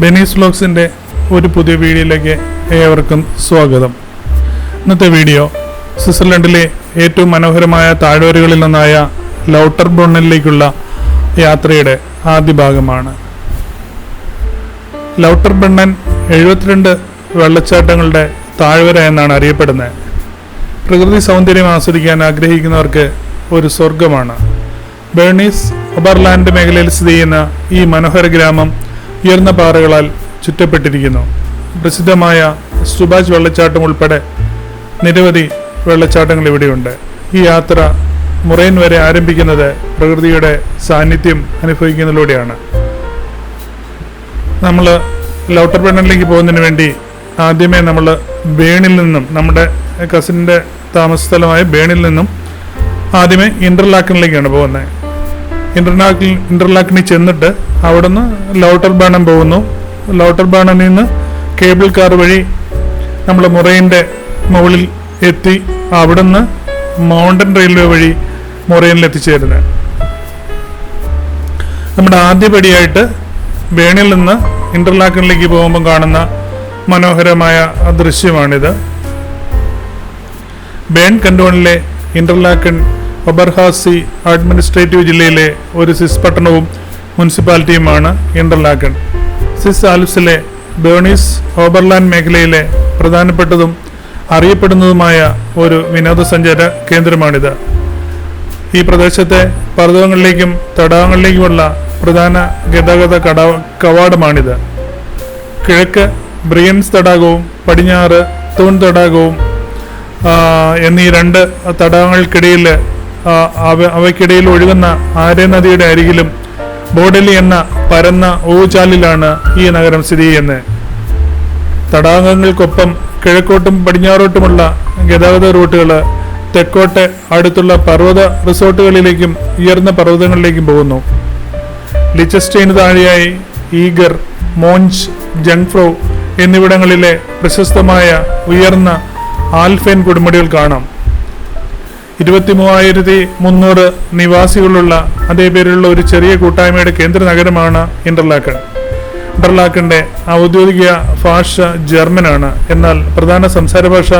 ബെനീസ് വ്ലോഗ്സിന്റെ ഒരു പുതിയ വീഡിയോയിലേക്ക് ഏവർക്കും സ്വാഗതം. ഇന്നത്തെ വീഡിയോ സ്വിറ്റ്സർലൻഡിലെ ഏറ്റവും മനോഹരമായ താഴ്വരകളിൽ നിന്നായ ലൗട്ടർ ബ്രണ്ണിലേക്കുള്ള യാത്രയുടെ ആദ്യ ഭാഗമാണ്. ലൗട്ടർ ബ്രണ്ണൻ എഴുപത്തിരണ്ട് വെള്ളച്ചാട്ടങ്ങളുടെ താഴ്വര എന്നാണ് അറിയപ്പെടുന്നത്. പ്രകൃതി സൗന്ദര്യം ആസ്വദിക്കാൻ ആഗ്രഹിക്കുന്നവർക്ക് ഒരു സ്വർഗമാണ് ബേണീസ് ഒബർലാൻഡ് മേഖലയിൽ സ്ഥിതി ചെയ്യുന്ന ഈ മനോഹര ഗ്രാമം ഉയർന്ന പാറകളാൽ ചുറ്റപ്പെട്ടിരിക്കുന്നു. പ്രസിദ്ധമായ സുഭാഷ് വെള്ളച്ചാട്ടം ഉൾപ്പെടെ നിരവധി വെള്ളച്ചാട്ടങ്ങൾ ഇവിടെയുണ്ട്. ഈ യാത്ര മുറൈൻ വരെ ആരംഭിക്കുന്നത് പ്രകൃതിയുടെ സാന്നിധ്യം അനുഭവിക്കുന്നതിലൂടെയാണ്. നമ്മൾ ലൗട്ടർ പെണ്ണിലേക്ക് പോകുന്നതിന് വേണ്ടി ആദ്യമേ നമ്മൾ ബേണിൽ നിന്നും നമ്മുടെ കസിന്റെ താമസ സ്ഥലമായ ബേണിൽ നിന്നും ആദ്യമേ ഇന്റർലാക്കിനിലേക്കാണ് പോകുന്നത്. ഇന്റർലാക്കിൽ ഇന്റർലാക്കിനി ചെന്നിട്ട് അവിടുന്ന് ലോട്ടർ ബാണം പോകുന്നു. ലോട്ടർ ബാണനിൽ നിന്ന് കേബിൾ കാർ വഴി നമ്മൾ മുറയിന്റെ മുകളിൽ എത്തി അവിടുന്ന് മൗണ്ടൻ റെയിൽവേ വഴി മുറയിനിൽ എത്തിച്ചേരുന്നത് നമ്മുടെ ആദ്യപടിയായിട്ട് വേണിൽ നിന്ന് ഇന്റർലാക്കിനിലേക്ക് പോകുമ്പോൾ കാണുന്ന മനോഹരമായ ദൃശ്യമാണിത്. ബേൺ കണ്ടോണിലെ ഇന്റർലാക്കൻ ഒബർഹാസി അഡ്മിനിസ്ട്രേറ്റീവ് ജില്ലയിലെ ഒരു സിസ് പട്ടണവും മുനിസിപ്പാലിറ്റിയുമാണ് ഇന്റർലാക്കൺ സിസ് ആൽപ്സിലെ ബേണീസ് ഓബർലാൻഡ് മേഖലയിലെ പ്രധാനപ്പെട്ടതും അറിയപ്പെടുന്നതുമായ ഒരു വിനോദസഞ്ചാര കേന്ദ്രമാണിത്. ഈ പ്രദേശത്തെ പർവതങ്ങളിലേക്കും തടാകങ്ങളിലേക്കുമുള്ള പ്രധാന ഗതാഗത കട കവാടമാണിത്. കിഴക്ക് ബ്രിയൻസ് തടാകവും പടിഞ്ഞാറ് തൂൺ തടാകവും എന്നീ രണ്ട് തടാകങ്ങൾക്കിടയിൽ അവയ്ക്കിടയിൽ ഒഴുകുന്ന ആര്യ നദിയുടെ അരികിലും ബോഡലി എന്ന പരന്ന ഓവുചാലിലാണ് ഈ നഗരം സ്ഥിതി ചെയ്യുന്നത്. തടാകങ്ങൾക്കൊപ്പം കിഴക്കോട്ടും പടിഞ്ഞാറോട്ടുമുള്ള ഗതാഗത റൂട്ടുകൾ തെക്കോട്ടെ അടുത്തുള്ള പർവത റിസോർട്ടുകളിലേക്കും ഉയർന്ന പർവതങ്ങളിലേക്കും പോകുന്നു. ലിച്ചസ്റ്റൈന് താഴെയായി ഈഗർ മോഞ്ച് ജങ്ഫ്രോ എന്നിവിടങ്ങളിലെ പ്രശസ്തമായ ഉയർന്ന ആൽഫൈൻ കൊടുമുടികൾ കാണാം. ഇരുപത്തി മൂവായിരത്തി മുന്നൂറ് നിവാസികളുള്ള അതേ പേരിലുള്ള ഒരു ചെറിയ കൂട്ടായ്മയുടെ കേന്ദ്ര നഗരമാണ് ഇന്റർലാക്കൺ. ഇന്റർലാക്കന്റെ ഔദ്യോഗിക ഭാഷ ജർമ്മനാണ്. എന്നാൽ പ്രധാന സംസാര ഭാഷ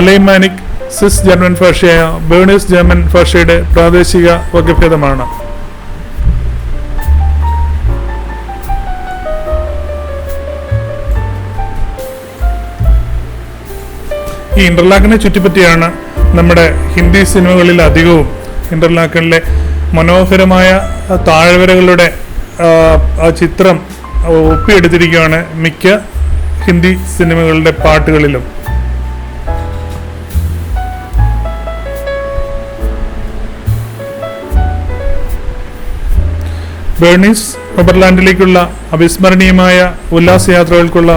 അലൈമാനിക് സിസ് ജർമ്മൻ ഭാഷയായ ബേണീസ് ജർമ്മൻ ഭാഷയുടെ പ്രാദേശിക വകഭേദമാണ്. ഈ ഇന്റർലാക്കിനെ ചുറ്റിപ്പറ്റിയാണ് നമ്മുടെ ഹിന്ദി സിനിമകളിൽ അധികവും ഇന്റർലാക്കണിലെ മനോഹരമായ താഴ്വരകളുടെ ചിത്രം ഒപ്പിയെടുത്തിരിക്കുകയാണ് മിക്ക ഹിന്ദി സിനിമകളുടെ പാട്ടുകളിലും. ബേണീസ് ഒബർലാൻഡിലേക്കുള്ള അവിസ്മരണീയമായ ഉല്ലാസയാത്രകൾക്കുള്ള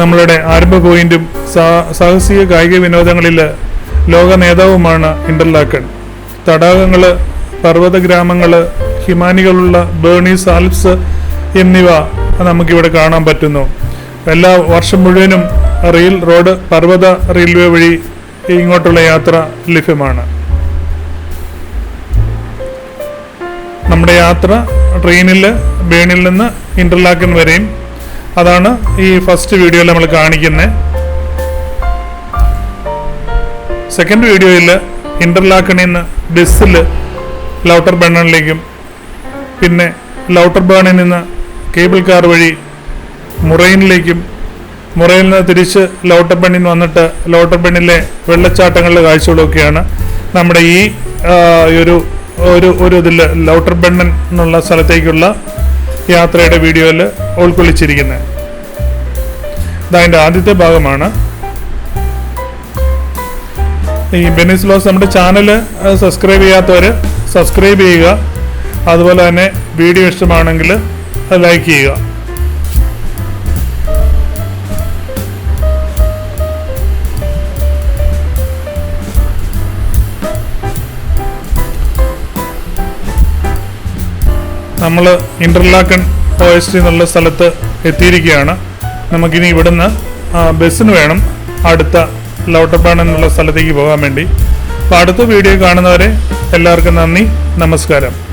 നമ്മളുടെ ആരംഭ പോയിന്റും സാഹസിക കായിക വിനോദങ്ങളിൽ ലോക നേതാവുമാണ് ഇന്റർലാക്കൺ. തടാകങ്ങൾ പർവത ഗ്രാമങ്ങൾ ഹിമാനികളുള്ള ബേണീസ് ആൽപ്സ് എന്നിവ നമുക്കിവിടെ കാണാൻ പറ്റുന്നു. എല്ലാ വർഷം മുഴുവനും റെയിൽ റോഡ് പർവത റെയിൽവേ വഴി ഇങ്ങോട്ടുള്ള യാത്ര ലഭ്യമാണ്. നമ്മുടെ യാത്ര ട്രെയിനിൽ ബേണിൽ നിന്ന് ഇന്റർലാക്കൻ വരെയും. അതാണ് ഈ ഫസ്റ്റ് വീഡിയോയിൽ നമ്മൾ കാണിക്കുന്നത് സെക്കൻഡ് വീഡിയോയിൽ ഇന്റർലാക്കണിൽ നിന്ന് ബസ്സിൽ ലൗട്ടർ ബണ്ണണിലേക്കും പിന്നെ ലൗട്ടർ ബേണിൽ നിന്ന് കേബിൾ കാർ വഴി മുറൈനിലേക്കും മുറയിൽ നിന്ന് തിരിച്ച് ലൗട്ടർ ബണ്ണിൽ വന്നിട്ട് ലൗട്ടർ ബണ്ണിലെ വെള്ളച്ചാട്ടങ്ങളുടെ കാഴ്ചകളൊക്കെയാണ് നമ്മുടെ ഈ ഒരു ഒരു ഒരു ഇതിൽ ലൗട്ടർ ബണ്ണൻ എന്നുള്ള സ്ഥലത്തേക്കുള്ള യാത്രയുടെ വീഡിയോയിൽ ഉൾക്കൊള്ളിച്ചിരിക്കുന്നത്. ഇതതിന്റെ ആദ്യത്തെ ഭാഗമാണ്. ഈ ലോസ് നമ്മുടെ ചാനൽ സബ്സ്ക്രൈബ് ചെയ്യാത്തവർ സബ്സ്ക്രൈബ് ചെയ്യുക. അതുപോലെ തന്നെ വീഡിയോ ഇഷ്ടമാണെങ്കിൽ ലൈക്ക് ചെയ്യുക. നമ്മൾ ഇന്റർലാക്കൺ ഫോറസ്റ്റ് എന്നുള്ള സ്ഥലത്ത് എത്തിയിരിക്കുകയാണ്. നമുക്കിനി ഇവിടുന്ന് ബസ്സിന് വേണം അടുത്ത ലൗട്ടപ്പാൺ എന്നുള്ള സ്ഥലത്തേക്ക് പോകാൻ വേണ്ടി. അപ്പോൾ അടുത്ത വീഡിയോ കാണുന്നവരെ എല്ലാവർക്കും നന്ദി. നമസ്കാരം.